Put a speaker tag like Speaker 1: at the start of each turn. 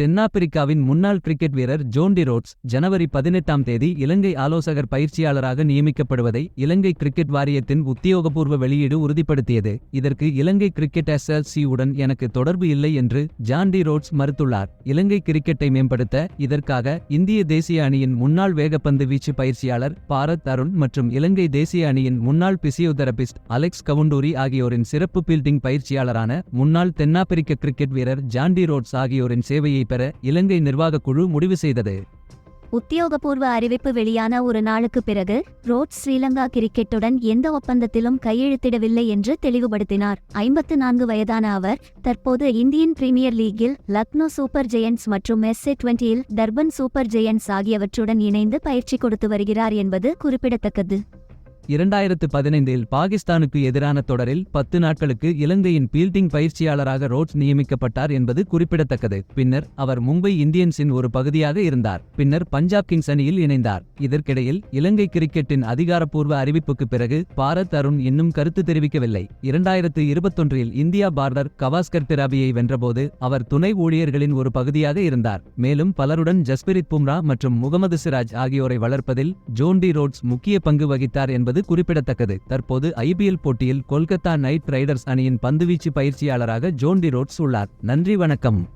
Speaker 1: தென்னாப்பிரிக்காவின் முன்னாள் கிரிக்கெட் வீரர் ஜோன் டி ரோட்ஸ் ஜனவரி பதினெட்டாம் தேதி இலங்கை ஆலோசகர் பயிற்சியாளராக நியமிக்கப்படுவதை இலங்கை கிரிக்கெட் வாரியத்தின் உத்தியோகபூர்வ வெளியீடு உறுதிப்படுத்தியது. இதற்கு இலங்கை கிரிக்கெட் எஸ்எல்சி உடன் எனக்கு தொடர்பு இல்லை என்று ஜான் டி ரோட்ஸ் மறுத்துள்ளார். இலங்கை கிரிக்கெட்டை மேம்படுத்த இதற்காக இந்திய தேசிய அணியின் முன்னாள் வேகப்பந்து வீச்சு பயிற்சியாளர் பாரத் அருண் மற்றும் இலங்கை தேசிய அணியின் முன்னாள் பிசியோதெரபிஸ்ட் அலெக்ஸ் கவுண்டூரி ஆகியோரின் சிறப்பு பீல்டிங் பயிற்சியாளரான முன்னாள் தென்னாப்பிரிக்க கிரிக்கெட் வீரர் ஜான் டி ரோட்ஸ் ஆகியோரின் சேவையை பெற இலங்கை நிர்வாகக் குழு முடிவு செய்தது.
Speaker 2: உத்தியோகபூர்வ அறிவிப்பு வெளியான ஒரு நாளுக்கு பிறகு ரோட் ஸ்ரீலங்கா கிரிக்கெட்டுடன் எந்த ஒப்பந்தத்திலும் கையெழுத்திடவில்லை என்று தெளிவுபடுத்தினார். ஐம்பத்து நான்கு வயதான அவர் தற்போது இந்தியன் பிரீமியர் லீக்கில் லக்னோ சூப்பர் ஜெயண்ட்ஸ் மற்றும் எஸ்ஏ டுவெண்டியில் டர்பன் சூப்பர் ஜெயண்ட்ஸ் ஆகியவற்றுடன் இணைந்து பயிற்சி கொடுத்து வருகிறார் என்பது குறிப்பிடத்தக்கது.
Speaker 1: இரண்டாயிரத்து பதினைந்தில் பாகிஸ்தானுக்கு எதிரான தொடரில் பத்து நாட்களுக்கு இலங்கையின் பீல்டிங் பயிற்சியாளராக ரோட்ஸ் நியமிக்கப்பட்டார் என்பது குறிப்பிடத்தக்கது. பின்னர் அவர் மும்பை இந்தியன்ஸின் ஒரு பகுதியாக இருந்தார். பின்னர் பஞ்சாப் கிங்ஸ் அணியில் இணைந்தார். இதற்கிடையில் இலங்கை கிரிக்கெட்டின் அதிகாரப்பூர்வ அறிவிப்புக்கு பிறகு பாரத் அருண் இன்னும் கருத்து தெரிவிக்கவில்லை. இரண்டாயிரத்து இருபத்தொன்றில் இந்தியா பார்டர் கவாஸ்கர் டிராபியை வென்றபோது அவர் துணை ஊழியர்களின் ஒரு பகுதியாக இருந்தார். மேலும் பலருடன் ஜஸ்பிரித் பும்ரா மற்றும் முகமது சிராஜ் ஆகியோரை வளர்ப்பதில் ஜோன் டி ரோட்ஸ் முக்கிய பங்கு வகித்தார் என்பது குறிப்பிடத்தக்கது. தற்போது ஐபிஎல் போட்டியில் கொல்கத்தா நைட் ரைடர்ஸ் அணியின் பந்துவீச்சு பயிற்சியாளராக ஜோன் டி ரோட்ஸ் உள்ளார். நன்றி வணக்கம்.